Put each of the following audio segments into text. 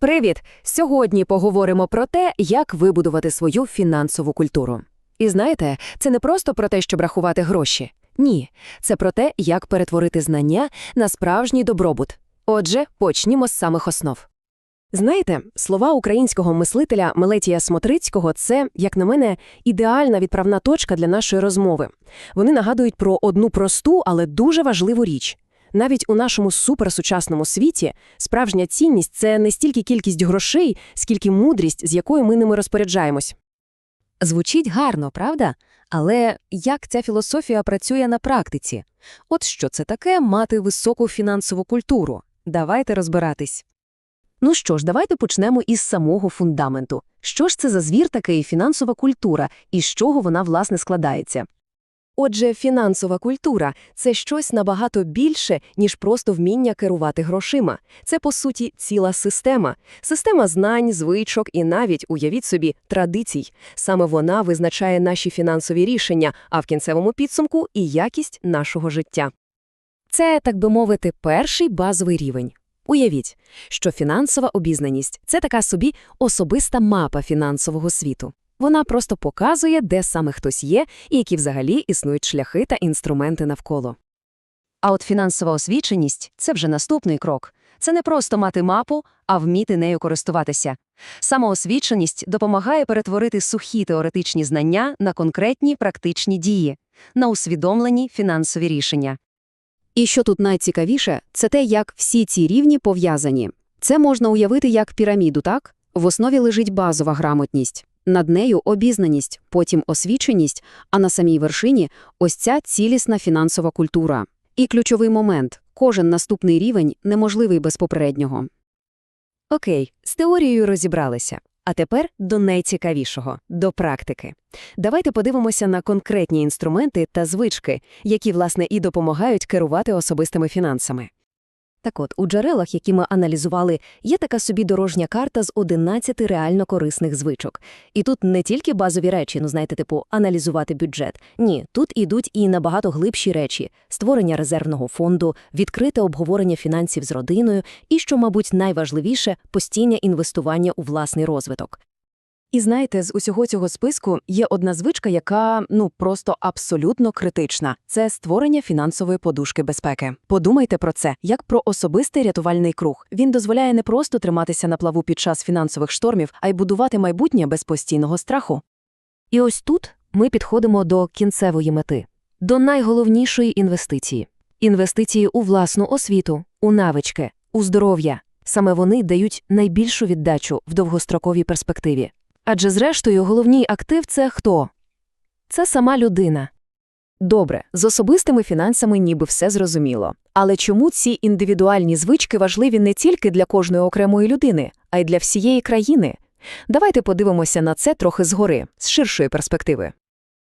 Привіт! Сьогодні поговоримо про те, як вибудувати свою фінансову культуру. І знаєте, це не просто про те, щоб рахувати гроші. Ні, це про те, як перетворити знання на справжній добробут. Отже, почнімо з самих основ. Знаєте, слова українського мислителя Мелетія Смотрицького це, як на мене, ідеальна відправна точка для нашої розмови. Вони нагадують про одну просту, але дуже важливу річ. Навіть у нашому суперсучасному світі справжня цінність це не стільки кількість грошей, скільки мудрість, з якою ми ними розпоряджаємось. Звучить гарно, правда? Але як ця філософія працює на практиці? От що це таке мати високу фінансову культуру? Давайте розбиратись. Ну що ж, давайте почнемо із самого фундаменту. Що ж це за звір такий фінансова культура і з чого вона, власне, складається? Отже, фінансова культура це щось набагато більше, ніж просто вміння керувати грошима. Це, по суті, ціла система. Система знань, звичок і навіть, уявіть собі, традицій. Саме вона визначає наші фінансові рішення, а в кінцевому підсумку і якість нашого життя. Це, так би мовити, перший базовий рівень. Уявіть, що фінансова обізнаність – це така собі особиста мапа фінансового світу. Вона просто показує, де саме хтось є і які взагалі існують шляхи та інструменти навколо. А от фінансова освіченість – це вже наступний крок. Це не просто мати мапу, а вміти нею користуватися. Самоосвіченість допомагає перетворити сухі теоретичні знання на конкретні практичні дії, на усвідомлені фінансові рішення. І що тут найцікавіше, це те, як всі ці рівні пов'язані. Це можна уявити як піраміду, так? В основі лежить базова грамотність, над нею обізнаність, потім освіченість, а на самій вершині ось ця цілісна фінансова культура. І ключовий момент – кожен наступний рівень неможливий без попереднього. Окей, з теорією розібралися. А тепер до найцікавішого – до практики. Давайте подивимося на конкретні інструменти та звички, які, власне, і допомагають керувати особистими фінансами. Так от, у джерелах, які ми аналізували, є така собі дорожня карта з 11 реально корисних звичок. І тут не тільки базові речі, ну знаєте, типу аналізувати бюджет. Ні, тут ідуть і набагато глибші речі: створення резервного фонду, відкрите обговорення фінансів з родиною і, що, мабуть, найважливіше, постійне інвестування у власний розвиток. І знаєте, з усього цього списку є одна звичка, яка ну просто абсолютно критична це створення фінансової подушки безпеки. Подумайте про це як про особистий рятувальний круг. Він дозволяє не просто триматися на плаву під час фінансових штормів, а й будувати майбутнє без постійного страху. І ось тут ми підходимо до кінцевої мети, до найголовнішої інвестиції інвестиції у власну освіту, у навички, у здоров'я. Саме вони дають найбільшу віддачу в довгостроковій перспективі. Адже, зрештою, головний актив це хто? Це сама людина. Добре, з особистими фінансами ніби все зрозуміло. Але чому ці індивідуальні звички важливі не тільки для кожної окремої людини, а й для всієї країни? Давайте подивимося на це трохи згори, з ширшої перспективи.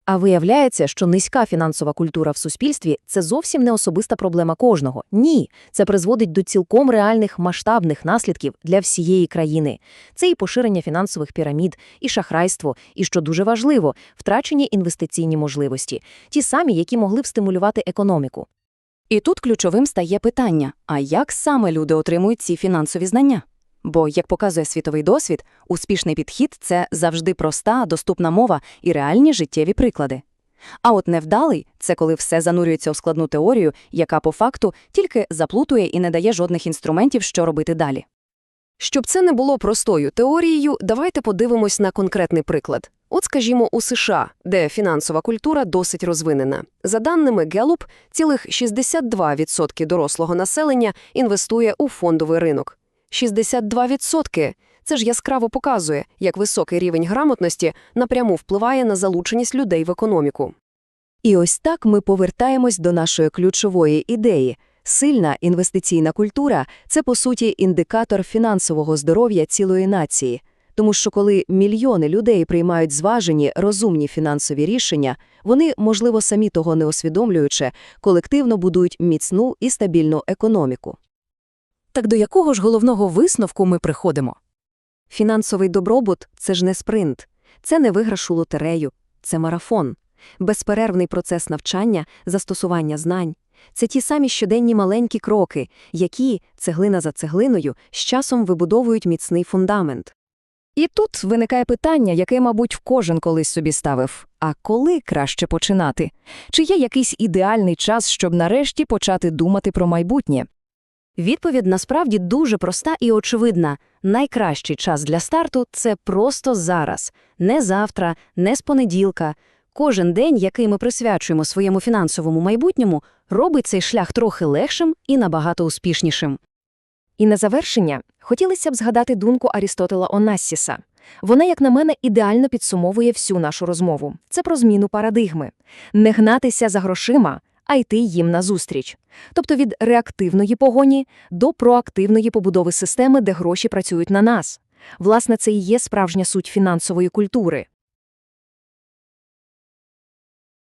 А виявляється, що низька фінансова культура в суспільстві це зовсім не особиста проблема кожного. Ні, це призводить до цілком реальних масштабних наслідків для всієї країни. Це і поширення фінансових пірамід, і шахрайство, і що дуже важливо, втрачені інвестиційні можливості, ті самі, які могли б стимулювати економіку. І тут ключовим стає питання: а як саме люди отримують ці фінансові знання? Бо, як показує світовий досвід, успішний підхід це завжди проста, доступна мова і реальні життєві приклади. А от невдалий це коли все занурюється у складну теорію, яка по факту тільки заплутує і не дає жодних інструментів, що робити далі. Щоб це не було простою теорією, давайте подивимось на конкретний приклад. От, скажімо, у США, де фінансова культура досить розвинена. За даними Gallup, цілих 62% дорослого населення інвестує у фондовий ринок. 62%! Це ж яскраво показує, як високий рівень грамотності напряму впливає на залученість людей в економіку. І ось так ми повертаємось до нашої ключової ідеї. Сильна інвестиційна культура – це, по суті, індикатор фінансового здоров'я цілої нації. Тому що коли мільйони людей приймають зважені, розумні фінансові рішення, вони, можливо, самі того не усвідомлюючи, колективно будують міцну і стабільну економіку. Так до якого ж головного висновку ми приходимо? Фінансовий добробут – це ж не спринт, це не виграш у лотерею, це марафон, безперервний процес навчання, застосування знань. Це ті самі щоденні маленькі кроки, які, цеглина за цеглиною, з часом вибудовують міцний фундамент. І тут виникає питання, яке, мабуть, кожен колись собі ставив. А коли краще починати? Чи є якийсь ідеальний час, щоб нарешті почати думати про майбутнє? Відповідь насправді дуже проста і очевидна. Найкращий час для старту – це просто зараз. Не завтра, не з понеділка. Кожен день, який ми присвячуємо своєму фінансовому майбутньому, робить цей шлях трохи легшим і набагато успішнішим. І на завершення хотілося б згадати думку Арістотела Онассіса. Вона, як на мене, ідеально підсумовує всю нашу розмову. Це про зміну парадигми. Не гнатися за грошима, а йти їм назустріч. Тобто від реактивної погоні до проактивної побудови системи, де гроші працюють на нас. Власне, це і є справжня суть фінансової культури.